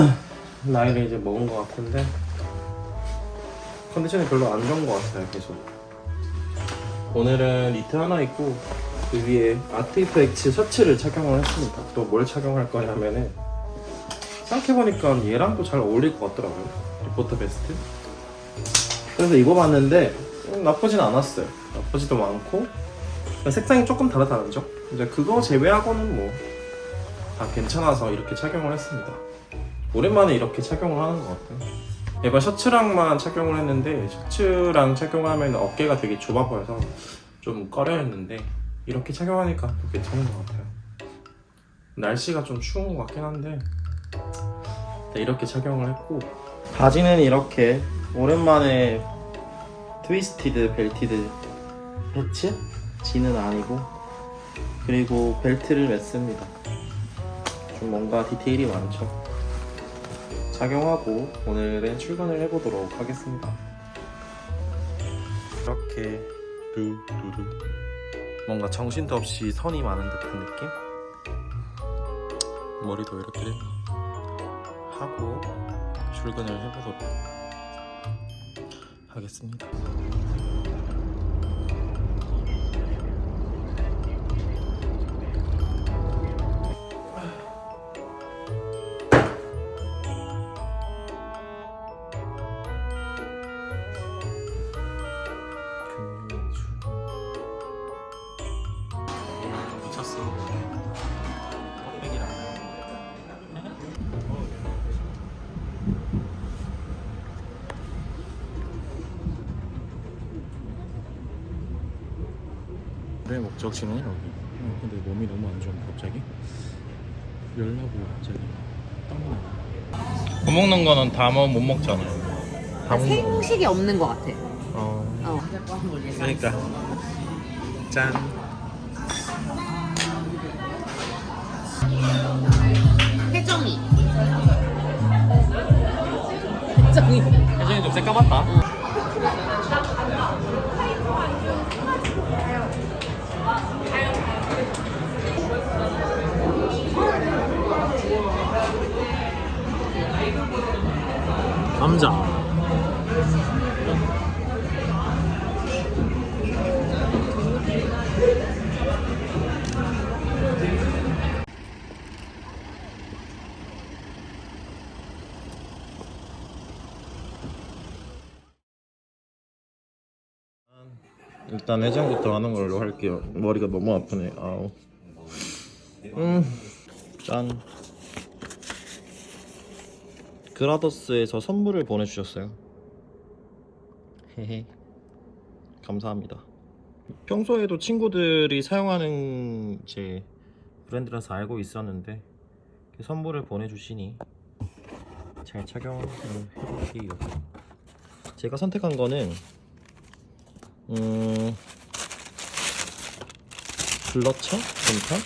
나이를 이제 먹은 것 같은데 컨디션이 별로 안 좋은 것 같아요 계속. 오늘은 니트 하나 입고 그 위에 아트이프 엑츠 셔츠를 착용을 했습니다. 또 뭘 착용할 거냐면은 생각해보니까 얘랑 또 잘 어울릴 것 같더라고요 리포터 베스트. 그래서 입어봤는데 음, 나쁘진 않았어요. 나쁘지도 않고. 색상이 조금 다르다는 점 이제 그거 제외하고는 뭐 다 괜찮아서 이렇게 착용을 했습니다 오랜만에 이렇게 착용을 하는 것 같아요. 얘가 셔츠랑만 착용을 했는데 셔츠랑 착용하면 어깨가 되게 좁아 보여서 좀 꺼려했는데 이렇게 착용하니까 또 괜찮은 것 같아요. 날씨가 좀 추운 것 같긴 한데 네, 이렇게 착용을 했고 바지는 이렇게 오랜만에 트위스티드 벨티드 패치? 지는 아니고 그리고 벨트를 맸습니다. 좀 뭔가 디테일이 많죠. 착용하고 오늘은 출근을 해보도록 하겠습니다. 이렇게 두두두 뭔가 정신도 없이 선이 많은 듯한 느낌? 머리도 이렇게 하고 출근을 해보도록 하겠습니다. 내 목적지는 여기 어, 근데 몸이 너무 안 좋은데 갑자기 열나고 갑자기 땀이 나. 못 먹는 거는 다 못 먹잖아요. 다못 먹어. 생식이 없는 것 같아. 어. 어. 그러니까 짠 혜정이 좀 새까맣다 일단 해장부터 하는 걸로 할게요. 머리가 너무 아프네. 아우. 음. 짠. 그라더스에서 선물을 보내주셨어요. 헤헤. 감사합니다. 평소에도 친구들이 사용하는 제 브랜드라서 알고 있었는데 선물을 보내주시니 잘 착용을 해볼게요. 제가 선택한 거는 음 블러처? 펜탄?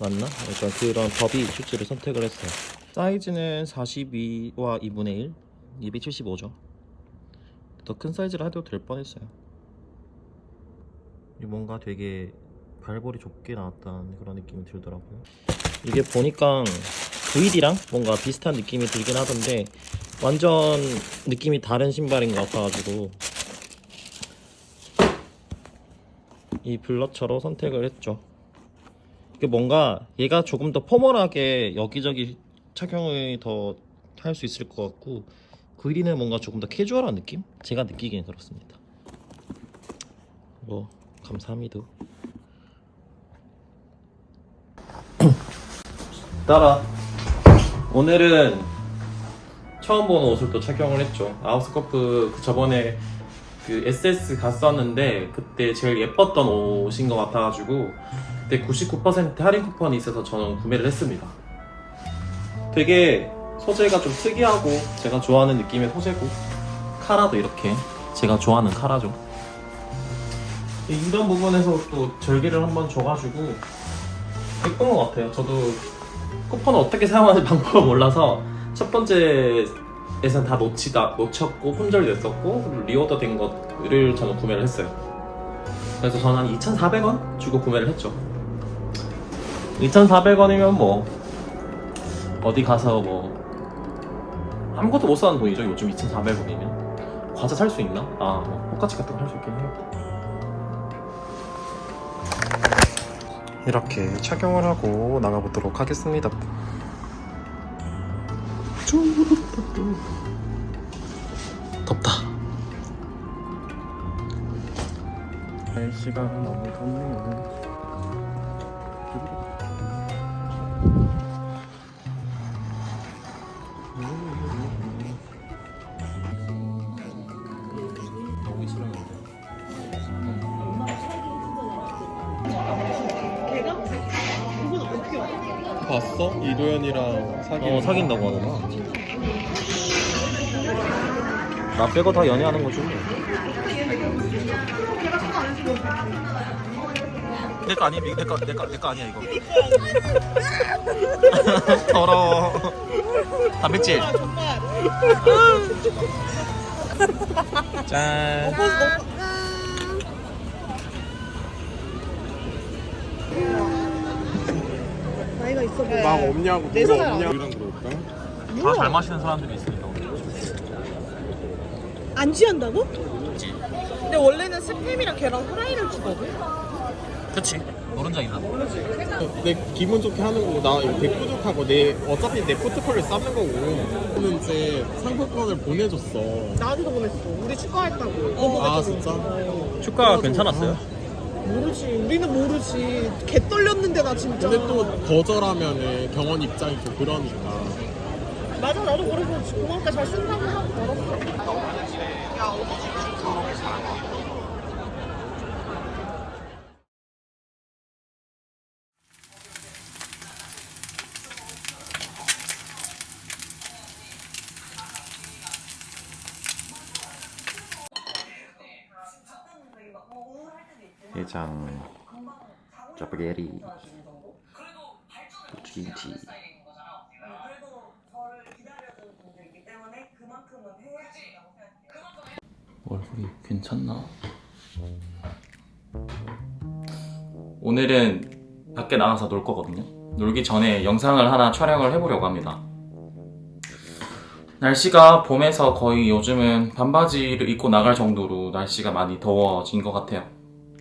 맞나? 약간 그런 더비 슈즈를 선택을 했어요 사이즈는 42와 2분의 1 275죠 더 큰 사이즈를 해도 될 뻔했어요 이 뭔가 되게 발볼이 좁게 나왔다는 그런 느낌이 들더라고요 이게 보니까 VD랑 뭔가 비슷한 느낌이 들긴 하던데 완전 느낌이 다른 신발인 것 같아가지고 이 블러처로 선택을 했죠. 이게 뭔가 얘가 조금 더 포멀하게 여기저기 착용을 더 할 수 있을 것 같고 그리는 뭔가 조금 더 캐주얼한 느낌? 제가 느끼기엔 그렇습니다. 뭐 감사합니다. 따라 오늘은 처음 보는 옷을 또 착용을 했죠. 아웃스커프 그 저번에 그 SS 갔었는데 그때 제일 예뻤던 옷인 것 같아가지고 그때 99% 할인 쿠폰이 있어서 저는 구매를 했습니다. 되게 소재가 좀 특이하고 제가 좋아하는 느낌의 소재고 카라도 이렇게 제가 좋아하는 카라죠. 이런 부분에서 또 절개를 한번 줘가지고 예쁜 것 같아요. 저도 쿠폰을 어떻게 사용하는지 방법을 몰라서 첫 번째 에선 다 놓치다 놓쳤고 품절됐었고 리오더 된 것을 저는 구매를 했어요. 그래서 저는 한 2,400원 주고 구매를 했죠. 2,400원이면 뭐 어디 가서 뭐 아무것도 못 사는 돈이죠. 요즘 2,400원이면. 과자 살 수 있나? 아, 뭐 포카치 같은 거 살 수 있긴 해요. 이렇게 착용을 하고 나가보도록 하겠습니다. 덥다. 날씨가 너무 덥네요. 봤어? 이도현이랑 사귀 어 사귄다고 하더라. 나 빼고 다 연애하는 거지. 내거 아니야 내거 내거 내거 아니야 이거. 더러워. 단백질. 짠. 있어 보여. 막 없냐고 내 누가 손을 없냐 이랑 그럴까? 다 잘 마시는 사람들이 있으니까. 안 취한다고? 근데 원래는 스팸이랑 계란 후라이를 주거든. 그렇지. 노른자이나. 내 기분 좋게 하는 거고 나 이거 대푸족하고 내 어차피 내 포트폴리오 쌓는 거고 저는 이제 상품권을 보내줬어 나한테도 보냈어. 우리 축하했다고. 아 진짜? 축가 괜찮았어요? 모르지. 우리는 모르지. 개 떨렸는데 나 진짜. 근데 또 거절하면은 경원 입장이 좀 그러니까 맞아 나도 그래서 고맙다 잘 쓴다고 하고 걸었어. 해장, 짜파게티, 김치. 얼굴이 괜찮나? 오늘은 밖에 나가서 놀 거거든요. 놀기 전에 영상을 하나 촬영을 해보려고 합니다. 날씨가 봄에서 거의 요즘은 반바지를 입고 나갈 정도로 날씨가 많이 더워진 것 같아요.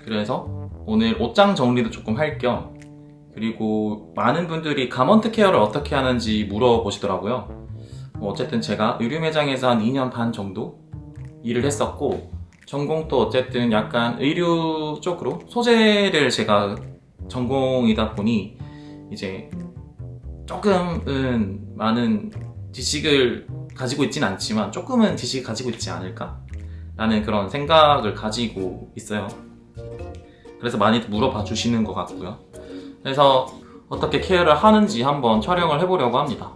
그래서 오늘 옷장 정리도 조금 할 겸 그리고 많은 분들이 가먼트 케어를 어떻게 하는지 물어보시더라고요. 뭐 어쨌든 제가 의류 매장에서 한 2년 반 정도 일을 했었고 전공도 어쨌든 약간 의류 쪽으로 소재를 제가 전공이다 보니 이제 조금은 많은 지식을 가지고 있진 않지만 조금은 지식을 가지고 있지 않을까? 라는 그런 생각을 가지고 있어요. 그래서 많이 물어봐 주시는 것 같고요. 그래서 어떻게 케어를 하는지 한번 촬영을 해보려고 합니다.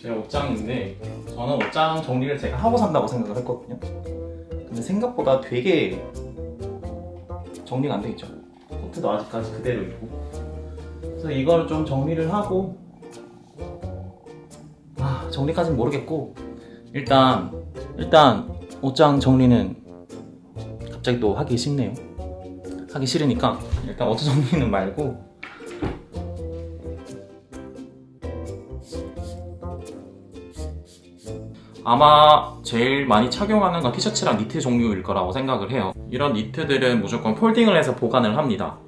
제 옷장인데 저는 옷장 정리를 제가 하고 산다고 생각을 했거든요. 근데 생각보다 되게 정리가 안 돼 있죠. 코트도 아직까지 그대로 있고. 그래서 이거를 좀 정리를 하고 아 정리까지는 모르겠고 일단 일단 옷장 정리는 갑자기 또 하기 싫네요. 하기 싫으니까 일단 옷 정리는 말고 아마 제일 많이 착용하는 건 티셔츠랑 니트 종류일 거라고 생각을 해요. 이런 니트들은 무조건 폴딩을 해서 보관을 합니다.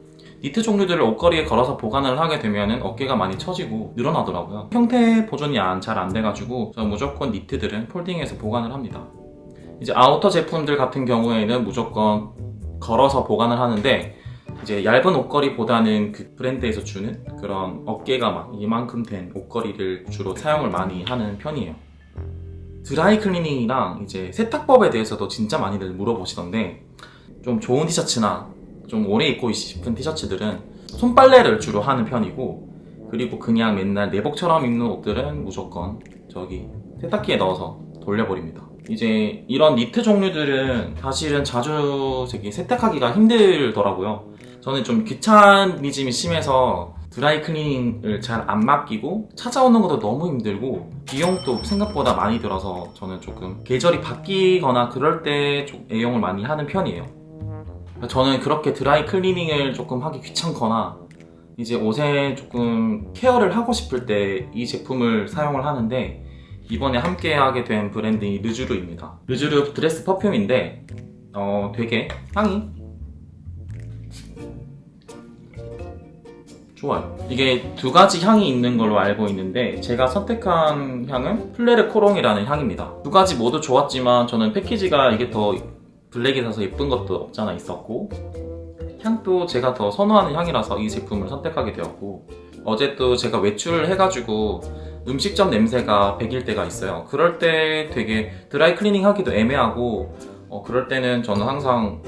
니트 종류들을 옷걸이에 걸어서 보관을 하게 되면 어깨가 많이 처지고 늘어나더라고요. 형태 보존이 잘 안 돼가지고 저는 무조건 니트들은 폴딩해서 보관을 합니다. 이제 아우터 제품들 같은 경우에는 무조건 걸어서 보관을 하는데 이제 얇은 옷걸이보다는 그 브랜드에서 주는 그런 어깨가 막 이만큼 된 옷걸이를 주로 사용을 많이 하는 편이에요. 드라이 클리닝이랑 이제 세탁법에 대해서도 진짜 많이들 물어보시던데 좀 좋은 티셔츠나 좀 오래 입고 싶은 티셔츠들은 손빨래를 주로 하는 편이고 그리고 그냥 맨날 내복처럼 입는 옷들은 무조건 저기 세탁기에 넣어서 돌려버립니다. 이제 이런 니트 종류들은 사실은 자주 저기 세탁하기가 힘들더라고요. 저는 좀 귀차니즘이 심해서 드라이 클리닝을 잘 안 맡기고 찾아오는 것도 너무 힘들고 비용도 생각보다 많이 들어서 저는 조금 계절이 바뀌거나 그럴 때 좀 애용을 많이 하는 편이에요. 저는 그렇게 드라이 클리닝을 조금 하기 귀찮거나 이제 옷에 조금 케어를 하고 싶을 때 이 제품을 사용을 하는데 이번에 함께 하게 된 브랜드이 르주르입니다. 르주르 드레스 퍼퓸인데 어 되게 향이 좋아요. 이게 두 가지 향이 있는 걸로 알고 있는데 제가 선택한 향은 플레르 코롱이라는 향입니다. 두 가지 모두 좋았지만 저는 패키지가 이게 더 블랙이라서 예쁜 것도 없잖아 있었고 향도 제가 더 선호하는 향이라서 이 제품을 선택하게 되었고 어제 또 제가 외출을 해가지고 음식점 냄새가 배길 때가 있어요. 그럴 때 되게 드라이 클리닝 하기도 애매하고 어, 그럴 때는 저는 항상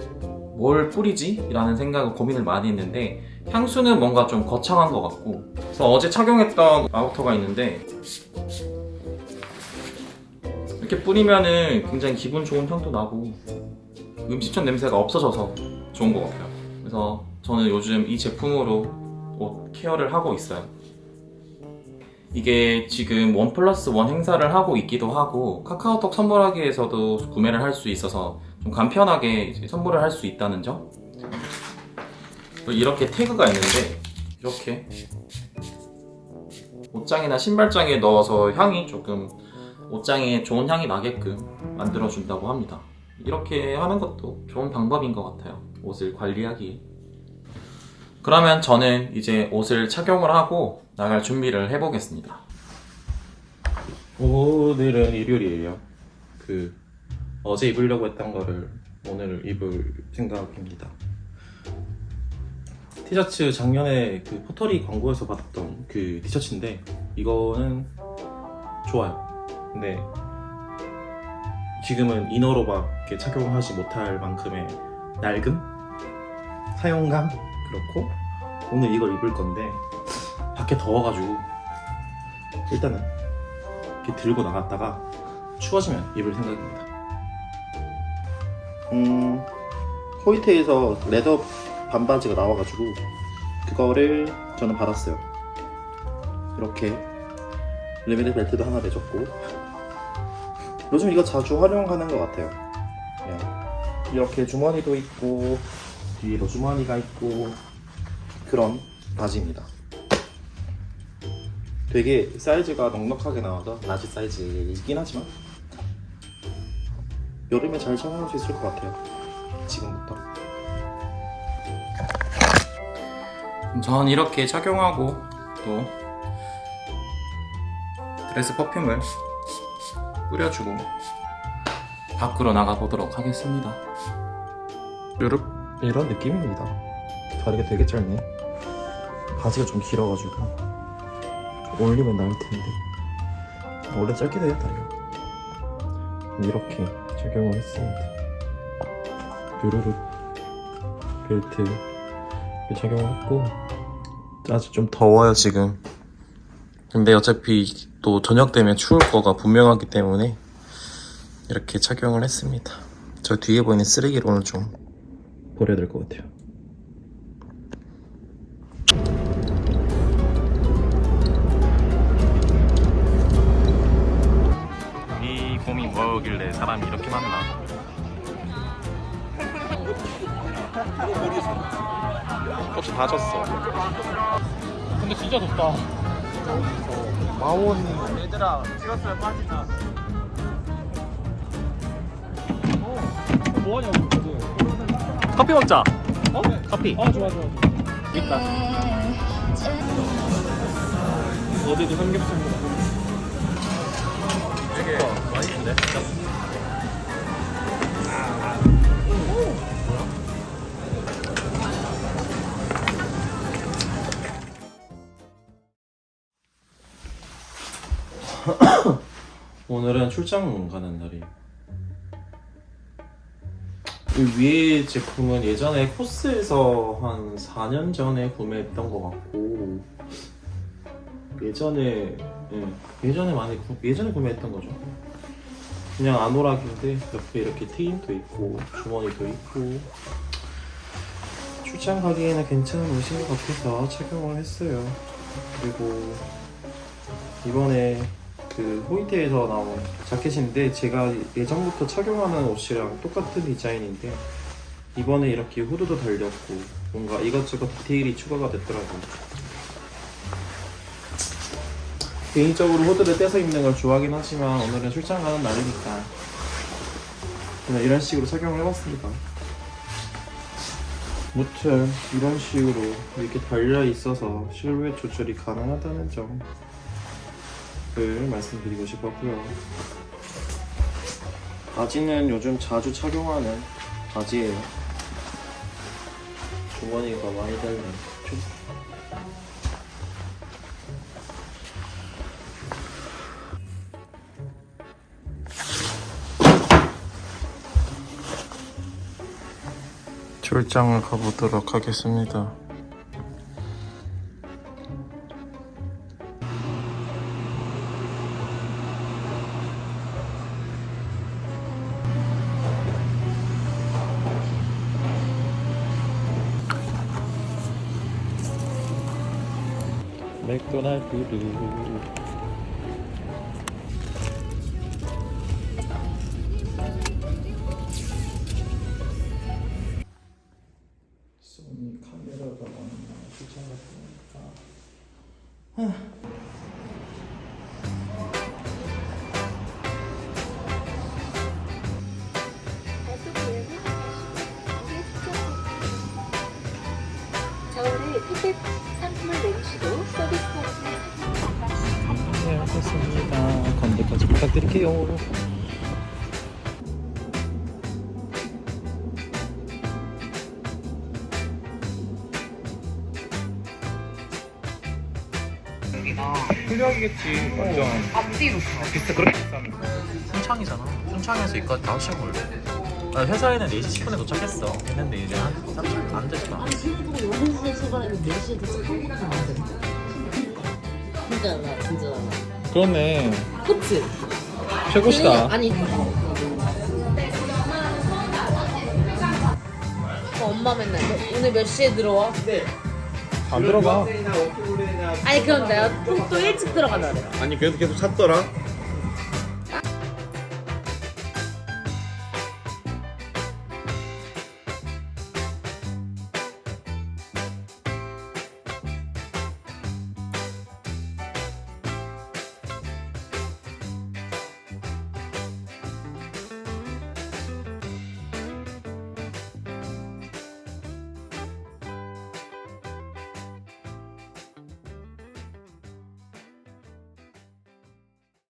뭘 뿌리지? 라는 생각을 고민을 많이 했는데 향수는 뭔가 좀 거창한 것 같고 그래서 어제 착용했던 아우터가 있는데 이렇게 뿌리면은 굉장히 기분 좋은 향도 나고 음식점 냄새가 없어져서 좋은 것 같아요 그래서 저는 요즘 이 제품으로 옷 케어를 하고 있어요 이게 지금 원 플러스 원 행사를 하고 있기도 하고 카카오톡 선물하기에서도 구매를 할 수 있어서 좀 간편하게 선물을 할 수 있다는 점또 이렇게 태그가 있는데 이렇게 옷장이나 신발장에 넣어서 향이 조금 옷장에 좋은 향이 나게끔 만들어준다고 합니다. 이렇게 하는 것도 좋은 방법인 것 같아요. 옷을 관리하기에. 그러면 저는 이제 옷을 착용을 하고 나갈 준비를 해보겠습니다. 오늘은 일요일이에요. 그 어제 입으려고 했던 거를 오늘 입을 생각입니다. 티셔츠 작년에 그 포터리 광고에서 받았던 그 티셔츠인데 이거는 좋아요. 근데 지금은 이너로밖에 착용하지 못할 만큼의 낡음, 사용감 그렇고 오늘 이걸 입을 건데 밖에 더워가지고 일단은 이렇게 들고 나갔다가 추워지면 입을 생각입니다. 음, 호이테에서 레더 반바지가 나와가지고 그거를 저는 받았어요. 이렇게 리미드 벨트도 하나 내줬고 요즘 이거 자주 활용하는 것 같아요. 그냥 이렇게 주머니도 있고 뒤에도 주머니가 있고 그런 바지입니다. 되게 사이즈가 넉넉하게 나와서 라지 사이즈이긴 하지만 여름에 잘 착용할 수 있을 것 같아요. 지금부터. 전 이렇게 착용하고 또 드레스 퍼퓸을 뿌려주고 밖으로 나가 보도록 하겠습니다. 여름 이런 느낌입니다. 다리가 되게 짧네. 바지가 좀 길어가지고 올리면 나을 텐데 원래 짧게 돼요 다리가. 이렇게 착용을 했습니다. 뾰루룩 벨트 착용했고 아직 좀 더워요 지금. 근데 어차피 또 저녁 되면 추울 거가 분명하기 때문에 이렇게 착용을 했습니다. 저 뒤에 보이는 쓰레기를 오늘 좀 버려야 될 것 같아요. 이 곰이 뭐길래 사람이 이렇게 많나? 혹시 다 졌어. 근데 진짜 덥다. 마원 얘들아 찍었으면 빠지자. 뭐하냐고 지금. 커피 먹자. 어? 커피. 아 좋아 좋아. 있다. 어제도 삼겹살 먹고. 되게 맛있는데? 오늘은 출장 가는 날이에요. 이 위에 제품은 예전에 코스에서 한 4년 전에 구매했던 것 같고 예전에 예, 예전에 많이 구, 예전에 구매했던 거죠. 그냥 아노락인데 옆에 이렇게 트임도 있고 주머니도 있고 출장 가기에는 괜찮은 옷인 것 같아서 착용을 했어요. 그리고 이번에 그 호이테에서 나온 자켓인데 제가 예전부터 착용하는 옷이랑 똑같은 디자인인데 이번에 이렇게 후드도 달렸고 뭔가 이것저것 디테일이 추가가 됐더라고요. 개인적으로 후드를 떼서 입는 걸 좋아하긴 하지만 오늘은 출장 가는 날이니까 그냥 이런 식으로 착용을 해봤습니다. 무튼 이런 식으로 이렇게 달려 있어서 실루엣 조절이 가능하다는 점 을 말씀드리고 싶었고요. 바지는 요즘 자주 착용하는 바지예요. 주머니가 많이 달린 좀 출장을 가보도록 하겠습니다. 부탁드릴게요 필요하겠지 완전. 앞뒤로 비싸 그렇게 비싼 순창이잖아. 순창에서 이까지 5시간 걸려 나 회사에는 4시 10분에 도착했어. 했는데 이제 한 30분 안 됐다 친구들이 오는 시간에는 4시에 도착하고 나는데 진짜 나 진짜. 나 그렇네. 그치? 최고시다. 아니 어, 엄마 맨날 너 오늘 몇 시에 들어와? 안 들어가. 아니 그럼 내가 또, 또 일찍 들어간다 그래 아니 그래도 계속 찾더라.